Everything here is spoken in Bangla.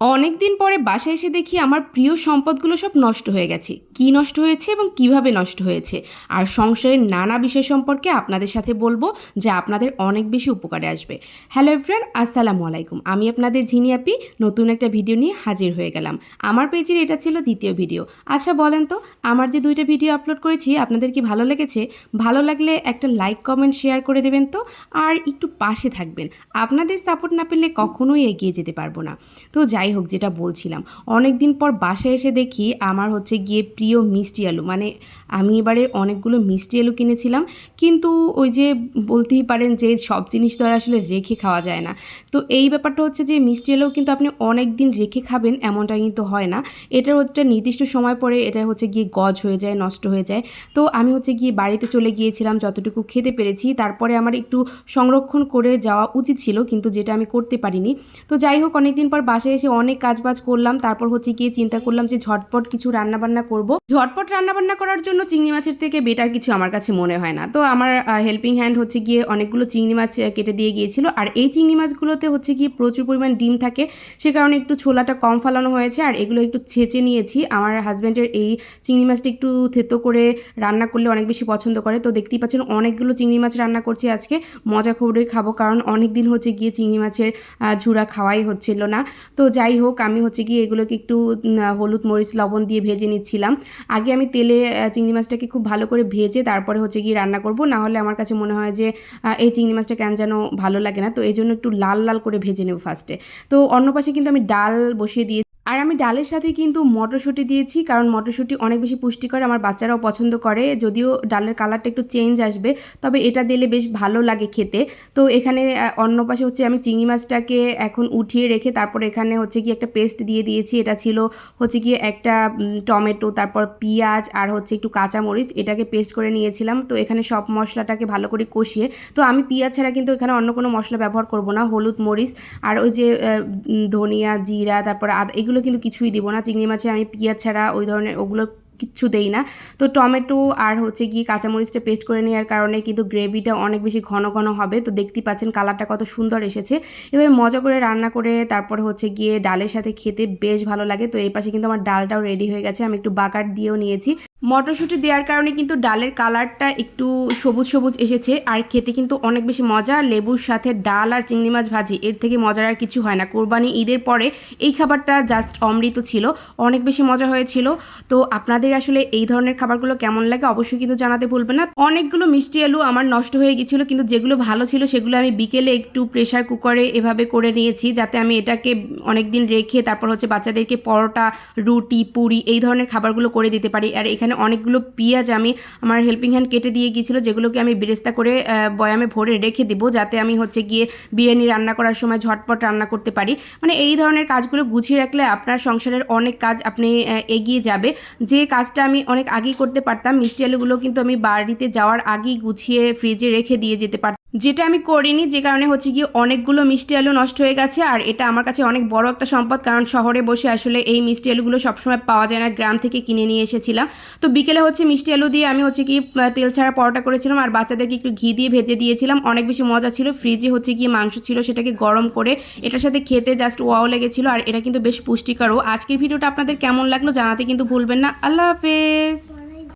অনেক দিন পরে বাসায় এসে দেখি আমার প্রিয় সম্পদগুলো সব নষ্ট হয়ে গেছে। কি নষ্ট হয়েছে এবং কীভাবে নষ্ট হয়েছে? আর সংসারের নানা বিষয় সম্পর্কে আপনাদের সাথে বলব, যা আপনাদের অনেক বেশি উপকারে আসবে। হ্যালো এভরিয়ান আসসালামু আলাইকুম। আমি আপনাদের ঝিনিয়াপি নতুন একটা ভিডিও নিয়ে হাজির হয়ে গেলাম। আমার পেজের এটা ছিল দ্বিতীয় ভিডিও। আচ্ছা বলেন তো, আমার যে দুইটা ভিডিও আপলোড করেছি, আপনাদের কি ভালো লেগেছে? ভালো লাগলে একটা লাইক, কমেন্ট, শেয়ার করে দেবেন তো, আর একটু পাশে থাকবেন। আপনাদের সাপোর্ট না পেলে কখনোই এগিয়ে যেতে পারব না। তো যাই হোক যেটা বলছিলাম। অনেক দিন পর বাসায় এসে দেখি আমার হচ্ছে গিয়ে প্রিয় মিষ্টি আলু। মানে আমি এবারে অনেকগুলো মিষ্টি আলু কিনেছিলাম। কিন্তু ওই যে বলতেই পারেন যে সব জিনিস তো আর আসলে রেখে খাওয়া যায় না। তো এই ব্যাপারটা হচ্ছে যে মিষ্টি আলু কিন্তু আপনি অনেক দিন রেখে খাবেন, এমনটা কিন্তু হয় না। এটার হচ্ছে নির্দিষ্ট সময় পরে এটা হচ্ছে গিয়ে গজ হয়ে যায়, নষ্ট হয়ে যায়। তো আমি হচ্ছে গিয়ে বাড়িতে চলে গিয়েছিলাম, যতটুকু খেতে পেরেছি। তারপরে আমার একটু সংরক্ষণ করে যাওয়া উচিত ছিল, কিন্তু যেটা আমি করতে পারিনি। তো যাই হোক, অনেকদিন পর বাসায় এসে অনেক কাজবাজ করলাম, তারপর হচ্ছে গিয়ে চিন্তা করলাম যে ঝটপট কিছু রান্নাবান্না করব। ঝটপট রান্নাবান্না করার জন্য চিংড়ি মাছের থেকে বেটার কিছু আমার কাছে মনে হয় না। তো আমার হেল্পিং হ্যান্ড হচ্ছে গিয়ে অনেকগুলো চিংড়ি মাছ কেটে দিয়ে গিয়েছিল। আর এই চিংড়ি মাছগুলোতে হচ্ছে গিয়ে প্রচুর পরিমাণ ডিম থাকে। সে কারণে একটু ছোলাটা কম ফালানো হয়েছে আর এগুলো একটু ছেঁচে নিয়েছি। আমার হাজব্যান্ডের এই চিংড়ি মাছটা একটু থেতো করে রান্না করলে অনেক বেশি পছন্দ করে। তো দেখতেই পাচ্ছেন অনেকগুলো চিংড়ি মাছ রান্না করছি আজকে। মজা করে খাব, কারণ অনেক দিন হচ্ছে গিয়ে চিংড়ি মাছের ঝুরা খাওয়াই হচ্ছিল না। তো যাই হোক, আমি হচ্ছে কি এগুলোকে একটু হলুদ মরিচ, লবণ দিয়ে ভেজে নিচ্ছিলাম। আগে আমি তেলে চিংড়ি মাছটাকে খুব ভালো করে ভেজে তারপরে হচ্ছে গিয়ে রান্না করব। না হলে আমার কাছে মনে হয় যে এই চিংড়ি মাছটা কেন যেন ভালো লাগে না। তো এই জন্য একটু লাল লাল করে ভেজে নেব ফার্স্টে তো অন্য পাশে কিন্তু আমি ডাল বসিয়ে দিয়ে আর আমি ডালের সাথে কিন্তু মটরশুঁটি দিয়েছি, কারণ মটরশুঁটি অনেক বেশি পুষ্টিকর, আমার বাচ্চারাও পছন্দ করে, যদিও ডালের কালারটা একটু চেঞ্জ আসবে, তবে এটা দিলে বেশ ভালো লাগে খেতে। তো এখানে অন্য পাশে হচ্ছে আমি চিংড়ি মাছটাকে এখন উঠিয়ে রেখে, তারপর এখানে হচ্ছে কি একটা পেস্ট দিয়ে দিয়েছি, এটা ছিল হচ্ছে গিয়ে একটা টমেটো, তারপর পেঁয়াজ আর হচ্ছে একটু কাঁচামরিচ, এটাকে পেস্ট করে নিয়েছিলাম। তো এখানে সব মশলাটাকে ভালো করে কষিয়ে, তো আমি পেঁয়াজ ছাড়া কিন্তু এখানে অন্য কোনো মশলা ব্যবহার করব না, হলুদ মরিচ, আর ওই যে ধনিয়া, জিরা, তারপর আদা, এগুলো কিন্তু কিছুই দিব না। চিংড়ি মাছে আমি পিঁয়াজ ছাড়া ওই ধরনের ওগুলো কিচ্ছু দেই না। তো টমেটো আর হচ্ছে গিয়ে কাঁচামরিচটা পেস্ট করে নেওয়ার কারণে কিন্তু গ্রেভিটা অনেক বেশি ঘন ঘন হবে। তো দেখতেই পাচ্ছেন কালারটা কত সুন্দর এসেছে। এবার মজা করে রান্না করে তারপর হচ্ছে গিয়ে ডালের সাথে খেতে বেশ ভালো লাগে। তো এই পাশে কিন্তু আমার ডালটাও রেডি হয়ে গেছে। আমি একটু বাকার দিয়েও নিয়েছি। মটরশুঁটি দেওয়ার কারণে কিন্তু ডালের কালারটা একটু সবুজ সবুজ এসেছে, আর খেতে কিন্তু অনেক বেশি মজা। লেবুর সাথে ডাল আর চিংড়ি মাছ ভাজি, এর থেকে মজার আর কিছু হয় না। কোরবানি ঈদের পরে এই খাবারটা জাস্ট অমৃত ছিল, অনেক বেশি মজা হয়েছিল। তো আপনাদের আসলে এই ধরনের খাবারগুলো কেমন লাগে অবশ্যই কিন্তু জানাতে ভুলবেন না। অনেকগুলো মিষ্টি আলু আমার নষ্ট হয়ে গিয়েছিল, কিন্তু যেগুলো ভালো ছিল সেগুলো আমি বিকেলে একটু প্রেশার কুকারে এভাবে করে নিয়েছি, যাতে আমি এটাকে অনেক দিন রেখে তারপর হচ্ছে বাচ্চাদেরকে পরোটা, রুটি, পুরি এই ধরনের খাবারগুলো করে দিতে পারি। আর এখানে অনেকগুলো পিঁয়াজ আমি আমার হেল্পিং হ্যান্ড কেটে দিয়ে গিয়েছিল, যেগুলোকে আমি বেরেস্তা করে বয়ামে ভরে রেখে দিব, যাতে আমি হচ্ছে গিয়ে বিরিয়ানি রান্না করার সময় ঝটপট রান্না করতে পারি। মানে এই ধরনের কাজগুলো গুছিয়ে রাখলে আপনার সংসারের অনেক কাজ আপনি এগিয়ে যাবে। যে কাজটা আমি অনেক আগেই করতে পারতাম, মিষ্টি আলুগুলো কিন্তু আমি বাড়িতে যাওয়ার আগেই গুছিয়ে ফ্রিজে রেখে দিয়ে যেতে পারতাম। যেটা আমি করিনি, যে কারণে হচ্ছে গিয়ে অনেকগুলো মিষ্টি আলু নষ্ট হয়ে গেছে, আর এটা আমার কাছে অনেক বড় একটা সম্পদ, কারণ শহরে বসে আসলে এই মিষ্টি আলুগুলো সবসময় পাওয়া যায় না, গ্রাম থেকে কিনে নিয়ে এসেছিলাম। তো বিকেলে হচ্ছে মিষ্টি আলু দিয়ে আমি হচ্ছে কি তেল ছাড়া পরোটা করেছিলাম, আর বাচ্চাদেরকে একটু ঘি দিয়ে ভেজে দিয়েছিলাম। অনেক বেশি মজা ছিল ফ্রিজে হচ্ছে গিয়ে মাংস ছিল, সেটাকে গরম করে এটার সাথে খেতে জাস্ট ওয়াও লেগেছিল, আর এটা কিন্তু বেশ পুষ্টিকরও। আজকের ভিডিওটা আপনাদের কেমন লাগল জানাতে কিন্তু ভুলবেন না। আল্লাহ হাফেজ।